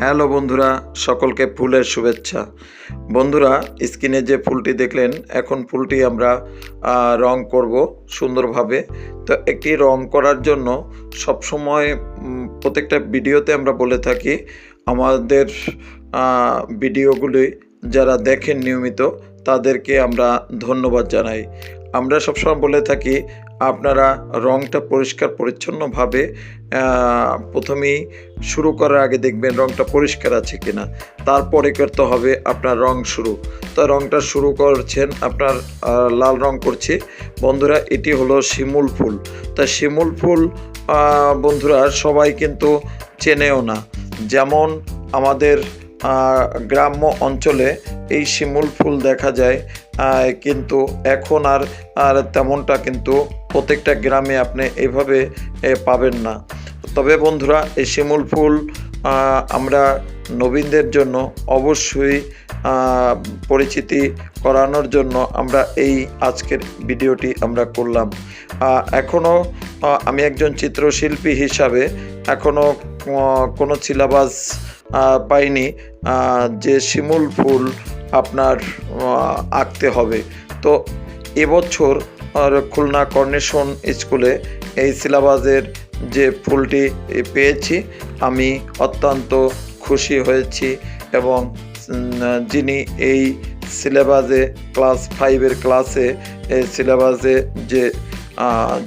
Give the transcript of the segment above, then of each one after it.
Hello বন্ধুরা, সকলকে ফুলের শুভেচ্ছা। বন্ধুরা, স্ক্রিনে যে ফুলটি দেখলেন, এখন ফুলটি আমরা রং করব সুন্দরভাবে। তো একটি রং করার জন্য সবসময় প্রত্যেকটা ভিডিওতে আমরা বলে থাকি, আমাদের ভিডিওগুলি যারা দেখেন নিয়মিত, তাদেরকে আমরা ধন্যবাদ জানাই। আমরা সবসময় বলে থাকি আপনারা রংটা পরিষ্কার, পরিচ্ছন্নভাবে প্রথমেই শুরু করার আগে দেখবেন রংটা পরিষ্কার আছে কিনা। তারপরে করতে হবে আপনার রং শুরু। তো রংটা শুরু করছেন আপনার লাল রং করছি। বন্ধুরা, এটি হলো শিমুল ফুল। তা শিমুল ফুল বন্ধুরা, সবাই কিন্তু চেনেও না। যেমন আমাদের গ্রাম্য অঞ্চলে এই শিমুল ফুল দেখা যায় কিন্তু এখন আর আর তেমনটা কিন্তু প্রত্যেকটা গ্রামে আপনি এভাবে পাবেন না। তবে বন্ধুরা, এই শিমুল ফুল আমরা নবীনদের জন্য অবশ্যই পরিচিতি করানোর জন্য আমরা এই আজকের ভিডিওটি আমরা করলাম। এখনও আমি একজন চিত্রশিল্পী হিসাবে এখনও কোনো সিলেবাস পাইনি যে শিমুল ফুল আপনার আঁকতে হবে। তো এবছর খুলনা কর্নেশন স্কুলে এই সিলেবাসের যে ফুলটি পেয়েছি, আমি অত্যন্ত খুশি হয়েছি এবং যিনি এই সিলেবাসে ক্লাস ফাইভের ক্লাসে এই সিলেবাসে যে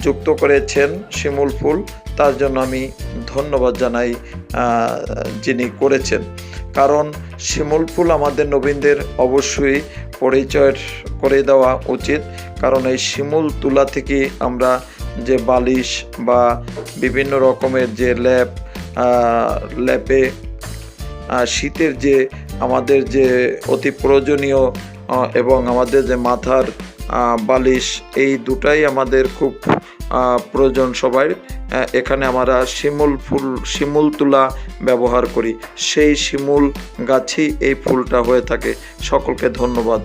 যুক্ত করেছেন শিমুল ফুল, তার জন্য আমি ধন্যবাদ জানাই যিনি করেছেন। কারণ শিমুল ফুল আমাদের নবীনদের অবশ্যই পরিচয় করে দেওয়া উচিত। কারণ এই শিমুল তুলা থেকে আমরা যে বালিশ বা বিভিন্ন রকমের যে ল্যাপ ল্যাপে শীতের যে আমাদের যে অতি প্রয়োজনীয় এবং আমাদের যে মাথার বালিশ, এই দুটাই আমাদের খুব প্রয়োজন সবাই এখানে আমরা শিমুল ফুল, শিমুল তুলা ব্যবহার করি। সেই শিমুল গাছেই এই ফুলটা হয়ে থাকে। সকলকে ধন্যবাদ।